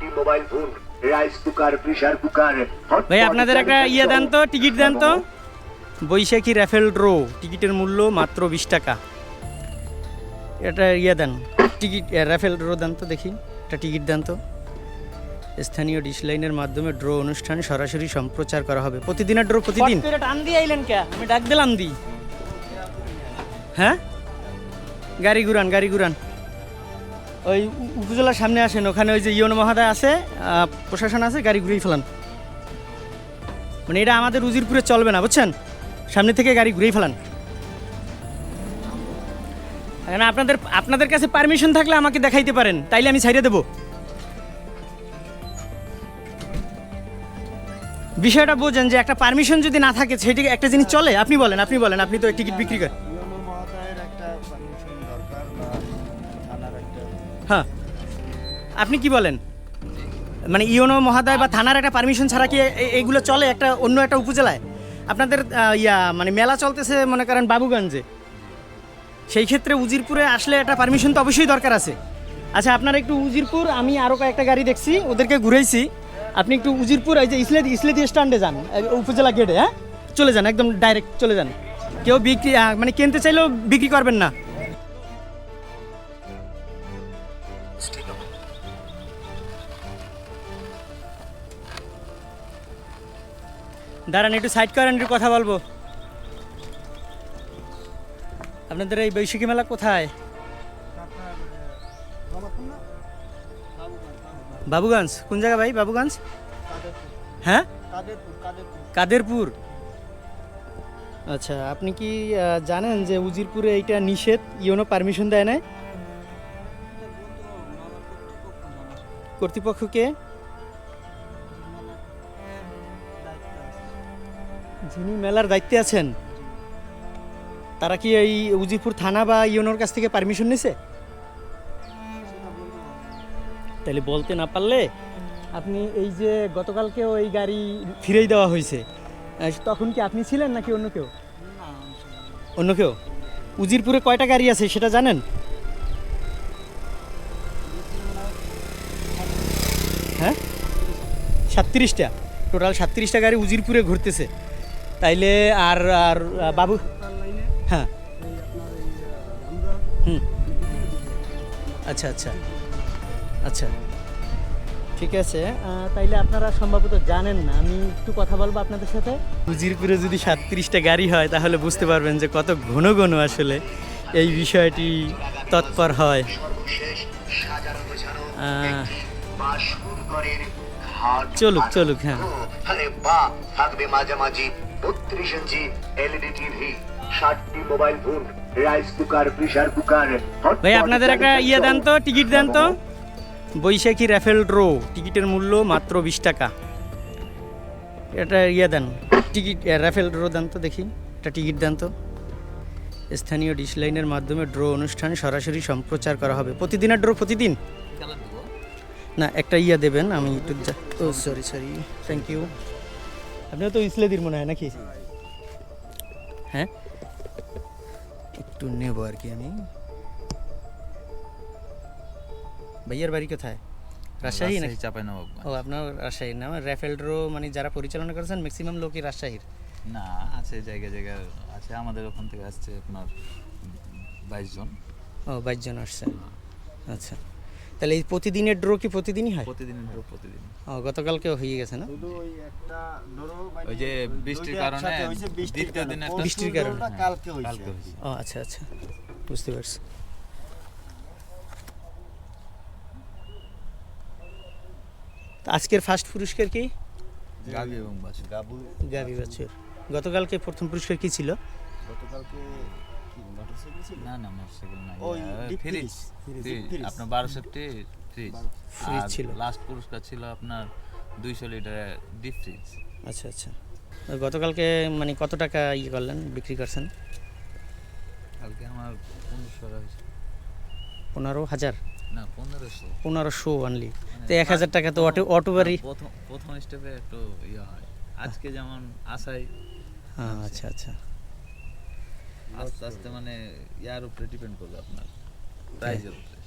ষাটটি mobile phone rice cooker pressure cooker ভাই আপনাদের একটা ইয়ে দেন তো টিকিট দেন তো। বৈশাখী র্যাফেল ড্রো টিকিটের মূল্য মাত্র বিশ টাকা। এটা ইয়ে দেন টিকিট র্যাফেল ড্রো দেন তো দেখি। একটা টিকিট দেন তো। স্থানীয় ডিশ লাইনের মাধ্যমে ড্রো অনুষ্ঠান সরাসরি সম্প্রচার করা হবে। প্রতিদিনের ড্রো প্রতিদিন? টান দিয়ে আইলেন কে? আমি ডাক দিলাম দি। হ্যাঁ? গাড়ি ঘুরান গাড়ি ঘুরান। ওই উপজেলার সামনে আসেন, ওখানে ওই যে ইয়ন মহাদয় আছে প্রশাসন আছে, গাড়ি ঘুরিয়ে ফেলান। মানে এটা আমাদের উজিরপুরে চলবে না, বুঝছেন? সামনে থেকে গাড়ি ঘুরিয়ে ফেলান। এখন আপনাদের আপনাদের কাছে পারমিশন থাকলে আমাকে দেখাইতে পারেন, তাইলে আমি ছাইড়ে দেবো। বিষয়টা বোঝেন যে একটা পারমিশন যদি না থাকে, সেটি একটা জিনিস চলে? আপনি বলেন আপনি বলেন, আপনি তো টিকিট বিক্রি করেন। হ্যাঁ। আপনি কি বলেন? মানে ইওনো মহাদয় বা থানার একটা পারমিশন ছাড়া কি এইগুলো চলে একটা অন্য একটা উপজেলায়? আপনাদের ইয়া মানে মেলা চলতেছে মনে করেন বাবুগঞ্জে। সেই ক্ষেত্রে উজিরপুরে আসলে একটা পারমিশন তো অবশ্যই দরকার আছে। আচ্ছা আপনারা একটু উজিরপুর, আমি আরও কয়েকটা গাড়ি দেখছি, ওদেরকে ঘুরেছি আপনি একটু উজিরপুর, এই যে ইসলেদি ইসলেদি স্ট্যান্ডে যান উপজেলা গেটে হ্যাঁ? চলে যান, একদম ডাইরেক্ট চলে যান। কেউ বিক্রি মানে কিনতে চাইলেও বিক্রি করবেন না। দাঁড়ান, একটু সাইড করেন, একটু কথা বলব। আপনাদের এই বৈশাখী মেলা কোথায়? বাবুগঞ্জ, কোন জায়গা ভাই, বাবুগঞ্জ? হ্যাঁ? কাদেরপুর। আচ্ছা আপনি কি জানেন যে উজিরপুরে এইটা নিষেধ ইওনো পারমিশন দেয় না কর্তৃপক্ষকে? যিনি মেলার দায়িত্বে আছেন তারা কি এই উজিরপুর থানা বা ইউনোর কাছ থেকে পারমিশন নিছে? তাহলে বলতে না পারলে আপনি এই যে গতকালকে ওই গাড়ি ফিরেই দেওয়া হয়েছে তখন কি আপনি ছিলেন নাকি অন্য কেউ? অন্য কেউ? উজিরপুরে কয়টা গাড়ি আছে সেটা জানেন? সাতত্রিশটা। টোটাল সাতত্রিশটা গাড়ি উজিরপুরে ঘুরতেছে। তাইলে আর আর বাবু? হ্যাঁ। হুম। আচ্ছা আচ্ছা। আচ্ছা। ঠিক আছে। তাইলে আপনারা সম্ভবত জানেন না, আমি একটু কথা বলব আপনাদের সাথে। উজিরপুরে যদি সাতত্রিশটা গাড়ি হয়, তাহলে বুঝতে পারবেন যে কত ঘন ঘন আসলে এই বিষয়টি তৎপর হয়। চলুক চলুক হ্যাঁ। আরে বাহ থাকবে মাঝামাঝি বত্রিশ ইঞ্চি এলইডি টিভি ষাটটি mobile phone rice cooker pressure cooker ভাই আপনাদের একটা ইয়ে দেন তো টিকিট দেন তো। বৈশাখী র্যাফেল ড্রো টিকিটের মূল্য মাত্র বিশ টাকা। এটা ইয়ে দেন টিকিট এ, র্যাফেল ড্রো দেন তো দেখি। একটা টিকিট দেন তো। স্থানীয় ডিশ লাইনের মাধ্যমে ড্রো অনুষ্ঠান সরাসরি সম্প্রচার করা হবে। প্রতিদিনের ড্রো প্রতিদিন? না একটা ইয়া দেবেন আমি একটু ও সরি সরি থ্যাংক ইউ আপনিও তো ইসলেদির মনে হয় নাকি? হ্যাঁ? একটু নেব আর কি আমি। ভাইয়ার বাড়ি কোথায়? রাজশাহী নাকি? চাপাই নবাবগঞ্জ ও আপনার রাজশাহীর না? র্যাফেল ড্রো মানে যারা পরিচালনা করেছেন ম্যাক্সিমাম লোকই রাজশাহীর। না আছে জায়গায় জায়গায় আছে আমাদের ওখান থেকে আসছে আপনার বাইশ জন। ও বাইশ জন আসছে। আচ্ছা। তাহলে এই প্রতিদিনের ড্রো কি প্রতিদিনই হয়? প্রতিদিন ড্র প্রতিদিন। ও গতকালকেও হয়ে গেছে না? শুধু ওই একটা ধরো মানে ওই যে বৃষ্টির কারণে দ্বিতীয় কারণে। দিন একটা বৃষ্টির কারণে। কালকে হয়েছে। ও আচ্ছা আচ্ছা। বুঝতে পারছি। আজকের ফার্স্ট পুরস্কার কি? গাভী এবং বাছুর। গাবু গাবি বাছুর। গতকালকে প্রথম পুরস্কার কি ছিল? গতকালকে মোটরসাইকেল ছিল না না মোটরসাইকেল না ওই fridge freeze, freeze, fridge freeze। আপনার বারোশোটি ফ্রিজ Fridge ছিল। লাস্ট পুরস্কার ছিল আপনার দুইশো লিটারের ডিপ ফ্রিজ আচ্ছা আচ্ছা। গতকালকে মানে কত টাকা ইয়ে করলেন বিক্রি করছেন? কালকে আমার পনেরোশো হয়েছে। পনেরো হাজার? না পনেরোশো। পনেরোশো অনলি তো এক হাজার টাকা তো অটো অটো বাড়ি প্রথম প্রথম স্টেপে একটু ইয়ে হয়। আজকে যেমন আশাই হ্যাঁ আচ্ছা আচ্ছা। আস্তে আস্তে মানে ইয়ার উপরে ডিপেন্ড করবে আপনার প্রাইজের উপরে।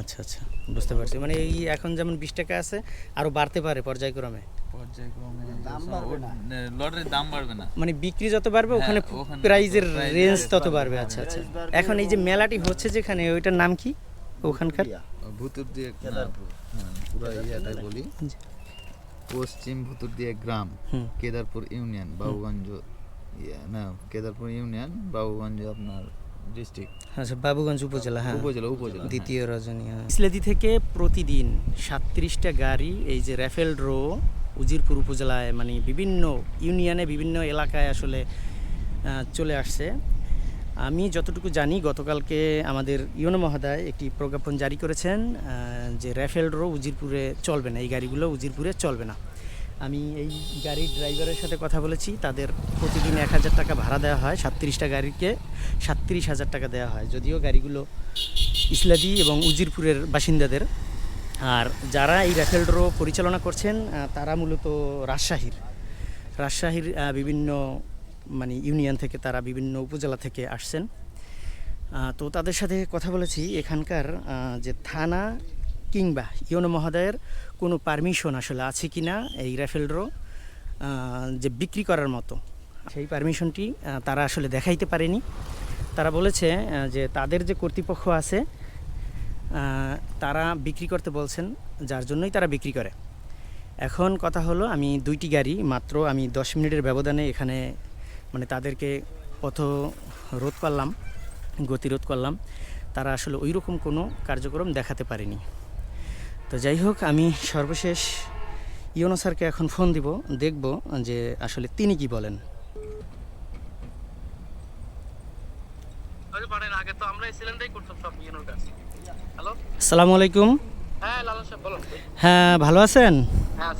আচ্ছা আচ্ছা বুঝতে পারছি। মানে এই এখন যেমন বিশ টাকা আছে আরও বাড়তে পারে পর্যায়ক্রমে? পর্যায়ক্রমে দাম বাড়বে না। লটারির দাম বাড়বে না। মানে বিক্রি যত বাড়বে হ্যাঁ, ওখানে প্রাইজের রেঞ্জ তত বাড়বে, আচ্ছা আচ্ছা। এখন এই যে মেলাটি হচ্ছে যেখানে ওইটার নাম কি ওখানকার? ভুতুর দিয়ে কেদারপুর। হ্যাঁ, পুরো ইয়াটাই বলি। পশ্চিম ভুতুর দিয়ে গ্রাম কেদারপুর ইউনিয়ন বাবুগঞ্জ ইয়া, না কেদারপুর ইউনিয়ন বাবুগঞ্জ আপনার ডিস্ট্রিক্ট আচ্ছা বাবুগঞ্জ উপজেলা হ্যাঁ উপজেলা উপজেলা হ্যাঁ। দ্বিতীয় রজনী। ইসলাদি থেকে প্রতিদিন সাতত্রিশটা গাড়ি এই যে র্যাফেল ড্রো উজিরপুর উপজেলায় মানে বিভিন্ন ইউনিয়নে বিভিন্ন এলাকায় আসলে চলে আসছে আমি যতটুকু জানি গতকালকে আমাদের ইউনো মহোদয় একটি প্রজ্ঞাপন জারি করেছেন যে র্যাফেল রো উজিরপুরে চলবে না এই গাড়িগুলো উজিরপুরে চলবে না আমি এই গাড়ির ড্রাইভারের সাথে কথা বলেছি। তাদের প্রতিদিন এক হাজার টাকা ভাড়া দেওয়া হয়, সাতত্রিশটা গাড়িকে সাতত্রিশ হাজার টাকা দেওয়া হয়। যদিও গাড়িগুলো ইসলাদি এবং উজিরপুরের বাসিন্দাদের। আর যারা এই র্যাফেল ড্র পরিচালনা করছেন তারা মূলত রাজশাহীর। রাজশাহীর বিভিন্ন মানে ইউনিয়ন থেকে তারা বিভিন্ন উপজেলা থেকে আসছেন। তো তাদের সাথে কথা বলেছি। এখানকার যে থানা কিংবা ইউনো মহোদয়ের কোনো পারমিশন আসলে আছে কি না এই র্যাফেল ড্র যে বিক্রি করার মতো, সেই পারমিশনটি তারা আসলে দেখাইতে পারেনি। তারা বলেছে যে তাদের যে কর্তৃপক্ষ আছে তারা বিক্রি করতে বলছেন, যার জন্যই তারা বিক্রি করে। এখন কথা হলো, আমি দুইটি গাড়ি মাত্র আমি দশ মিনিটের ব্যবধানে এখানে মানে তাদেরকে পথ রোধ করলাম, গতিরোধ করলাম। তারা আসলে ওই রকম কোনো কার্যক্রম দেখাতে পারেনি। তো যাই হোক আমি সর্বশেষ ইউনো স্যারকে এখন ফোন দিব দেখব যে আসলে তিনি কি বলেন। আসসালামু আলাইকুম। হ্যাঁ হ্যাঁ ভালো আছেন? হ্যাঁ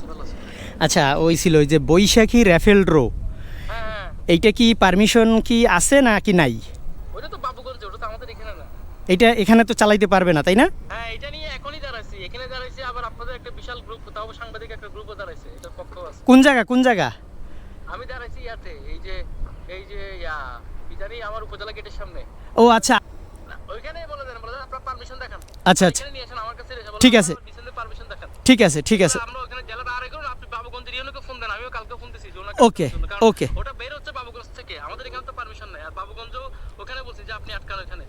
আচ্ছা ওই ছিল ওই যে বৈশাখী র্যাফেল ড্রো। হ্যাঁ এইটা কি পারমিশন কি আছে না কি নাই এটা এখানে তো চালাইতে পারবে না তাই না? হ্যাঁ এটা নিয়ে এখনই দাঁড়াইছি এখানে দাঁড়াইছি আবার আপনাদের একটা বিশাল গ্রুপ তাও সাংবাদিক একটা গ্রুপও দাঁড়াইছে এটার পক্ষ আছে। কোন জায়গা কোন জায়গা? আমি দাঁড়াইছি ইয়াতে এই যে এই যে ইয়া কি জানি আমার উপজেলা গেটের সামনে। ও আচ্ছা। ওইখানেই বলে দেন বলে দেন আপনার পারমিশন দেখান। আচ্ছা আচ্ছা। নিয়ে আসেন আমার কাছে এসে ঠিক আছে। পারমিশন দেখান। ঠিক আছে ঠিক আছে। আমরা ওখানে জেলাটা আড়াই করুন আপনি বাবুগঞ্জের ইউনোকে ফোন দেন আমিও কালকে ফোন দিছি কারণ okay. ওটা বের হচ্ছে বাবুগঞ্জ থেকে আমাদের এখানে তো পারমিশন নেই। আর বাবুগঞ্জ ওখানে বলছি যে আপনি আটকান ওখানে।